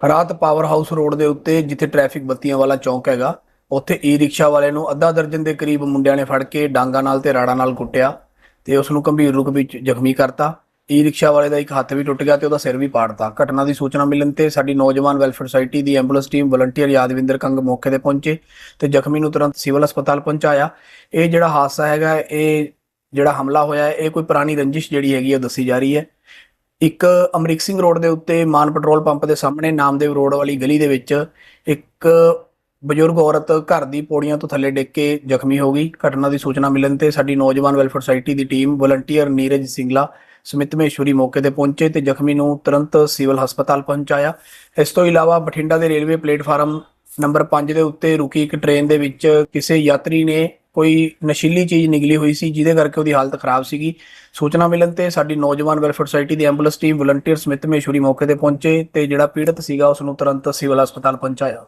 ਰਾਤ power house road ਦੇ ਉੱਤੇ ਜਿੱਥੇ ਟ੍ਰੈਫਿਕ ਬੱਤੀਆਂ ਵਾਲਾ ਚੌਂਕ ਹੈਗਾ, ਉੱਥੇ ਈ ਰਿਕਸ਼ਾ ਵਾਲੇ ਨੂੰ ਅੱਧਾ ਦਰਜਨ ਦੇ ਕਰੀਬ ਮੁੰਡਿਆਂ ਨੇ ਫੜ ਕੇ ਡਾਂਗਾ ਨਾਲ ਤੇ ਰਾੜਾਂ ਨਾਲ ਕੁੱਟਿਆ ਤੇ ਉਸ ਨੂੰ ਗੰਭੀਰ ਰੂਪ ਵਿੱਚ ਜ਼ਖਮੀ ਕਰਤਾ। ਈ ਰਿਕਸ਼ਾ ਵਾਲੇ ਦਾ ਇੱਕ ਹੱਥ ਵੀ ਟੁੱਟ ਗਿਆ ਤੇ ਉਹਦਾ ਸਿਰ ਵੀ ਪਾੜਤਾ। ਘਟਨਾ ਦੀ ਸੂਚਨਾ ਮਿਲਣ ਤੇ ਸਾਡੀ ਨੌਜਵਾਨ ਵੈਲਫੇਅਰ ਸੁਸਾਇਟੀ ਦੀ ambulance team volunteer Yadwinder Kang ਮੌਕੇ ਤੇ ਪਹੁੰਚੇ ਤੇ ਜ਼ਖਮੀ ਨੂੰ ਤੁਰੰਤ ਸਿਵਲ ਹਸਪਤਾਲ ਪਹੁੰਚਾਇਆ। ਇਹ ਜਿਹੜਾ ਹਾਦਸਾ ਹੈਗਾ, ਇਹ ਜਿਹੜਾ ਹਮਲਾ ਹੋਇਆ, ਇਹ ਕੋਈ ਪੁਰਾਣੀ ਰੰਜਿਸ਼ ਜਿਹੜੀ ਹੈਗੀ, ਉਹ ਦੱਸੀ ਜਾ ਰਹੀ ਹੈ। ਇੱਕ ਅਮਰੀਕ ਸਿੰਘ ਰੋਡ ਦੇ ਉੱਤੇ ਮਾਨ ਪੈਟਰੋਲ ਪੰਪ ਦੇ ਸਾਹਮਣੇ ਨਾਮਦੇਵ ਰੋਡ ਵਾਲੀ ਗਲੀ ਦੇ ਵਿੱਚ ਇੱਕ ਬਜ਼ੁਰਗ ਔਰਤ ਘਰ ਦੀ ਪੌੜੀਆਂ ਤੋਂ ਥੱਲੇ ਡਿੱਗ ਕੇ ਜ਼ਖਮੀ ਹੋ ਗਈ। ਘਟਨਾ ਦੀ ਸੂਚਨਾ ਮਿਲਣ ਤੇ ਸਾਡੀ ਨੌਜਵਾਨ ਵੈਲਫੇਅਰ ਸੁਸਾਇਟੀ ਦੀ ਟੀਮ ਵਲੰਟੀਅਰ ਨੀਰਜ ਸਿੰਗਲਾ ਸਮਿਤ ਮਹੇਸ਼ਵਰੀ ਮੌਕੇ ਤੇ ਪਹੁੰਚੇ ਤੇ ਜ਼ਖਮੀ ਨੂੰ ਤੁਰੰਤ ਸਿਵਲ ਹਸਪਤਾਲ ਪਹੁੰਚਾਇਆ। ਇਸ ਤੋਂ ਇਲਾਵਾ ਬਠਿੰਡਾ ਦੇ ਰੇਲਵੇ ਪਲੇਟਫਾਰਮ ਨੰਬਰ 5 ਦੇ ਉੱਤੇ ਰੁਕੀ ਇੱਕ ਟ੍ਰੇਨ ਦੇ ਵਿੱਚ ਕਿਸੇ ਯਾਤਰੀ ਨੇ ਕੋਈ ਨਸ਼ੀਲੀ ਚੀਜ਼ ਨਿਕਲੀ ਹੋਈ ਸੀ, ਜਿਹਦੇ ਕਰਕੇ ਉਹਦੀ ਹਾਲਤ ਖਰਾਬ ਸੀਗੀ। ਸੂਚਨਾ ਮਿਲਣ ਤੇ ਸਾਡੀ ਨੌਜਵਾਨ ਵੈਲਫੇਅਰ ਸੁਸਾਇਟੀ ਦੀ ambulance team volunteer Sumit Maheshwari ਮੌਕੇ ਤੇ ਪਹੁੰਚੇ ਤੇ ਜਿਹੜਾ ਪੀੜਤ ਸੀਗਾ ਉਸ ਨੂੰ ਤੁਰੰਤ ਸਿਵਲ ਹਸਪਤਾਲ ਪਹੁੰਚਾਇਆ।